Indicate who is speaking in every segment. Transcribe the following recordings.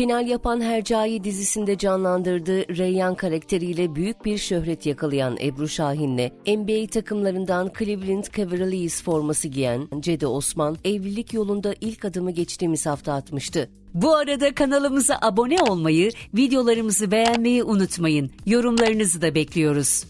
Speaker 1: Final yapan Hercai dizisinde canlandırdığı Reyyan karakteriyle büyük bir şöhret yakalayan Ebru Şahin'le NBA takımlarından Cleveland Cavaliers forması giyen Cede Osman evlilik yolunda ilk adımı geçtiğimiz hafta atmıştı.
Speaker 2: Bu arada kanalımıza abone olmayı, videolarımızı beğenmeyi unutmayın. Yorumlarınızı da bekliyoruz.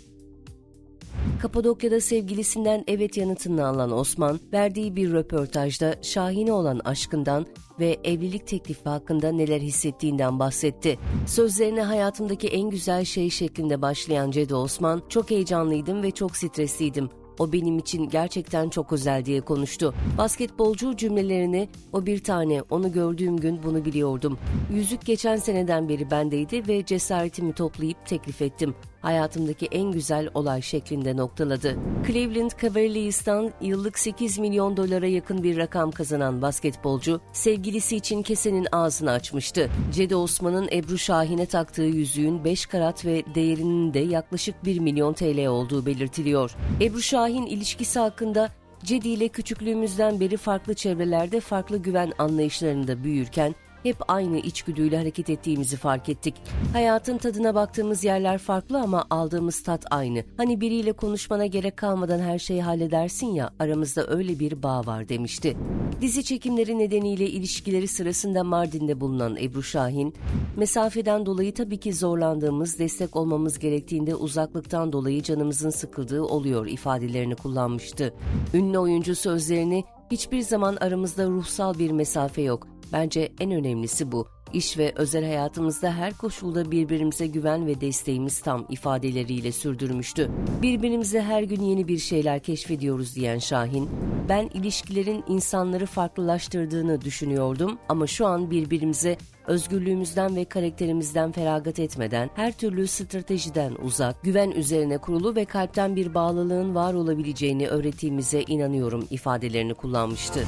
Speaker 1: Kapadokya'da sevgilisinden evet yanıtını alan Osman, verdiği bir röportajda Şahin'e olan aşkından ve evlilik teklifi hakkında neler hissettiğinden bahsetti. Sözlerine hayatımdaki en güzel şey şeklinde başlayan Cede Osman, çok heyecanlıydım ve çok stresliydim. O benim için gerçekten çok özel diye konuştu. Basketbolcu cümlelerini o bir tane onu gördüğüm gün bunu biliyordum. Yüzük geçen seneden beri bendeydi ve cesaretimi toplayıp teklif ettim. Hayatımdaki en güzel olay şeklinde noktaladı. Cleveland Cavaliers'tan yıllık 8 milyon dolara yakın bir rakam kazanan basketbolcu, sevgilisi için kesenin ağzını açmıştı. Cede Osman'ın Ebru Şahin'e taktığı yüzüğün 5 karat ve değerinin de yaklaşık 1 milyon TL olduğu belirtiliyor. Ebru Şahin ilişkisi hakkında Cedi ile küçüklüğümüzden beri farklı çevrelerde farklı güven anlayışlarında büyürken hep aynı içgüdüyle hareket ettiğimizi fark ettik. Hayatın tadına baktığımız yerler farklı ama aldığımız tat aynı. Hani biriyle konuşmana gerek kalmadan her şeyi halledersin ya aramızda öyle bir bağ var demişti. Dizi çekimleri nedeniyle ilişkileri sırasında Mardin'de bulunan Ebru Şahin, mesafeden dolayı tabii ki zorlandığımız, destek olmamız gerektiğinde uzaklıktan dolayı canımızın sıkıldığı oluyor ifadelerini kullanmıştı. Ünlü oyuncu sözlerini hiçbir zaman aramızda ruhsal bir mesafe yok. Bence en önemlisi bu. İş ve özel hayatımızda her koşulda birbirimize güven ve desteğimiz tam ifadeleriyle sürdürmüştü. Birbirimize her gün yeni bir şeyler keşfediyoruz diyen Şahin, ben ilişkilerin insanları farklılaştırdığını düşünüyordum ama şu an birbirimize özgürlüğümüzden ve karakterimizden feragat etmeden her türlü stratejiden uzak, güven üzerine kurulu ve kalpten bir bağlılığın var olabileceğini öğrettiğimize inanıyorum ifadelerini kullanmıştı.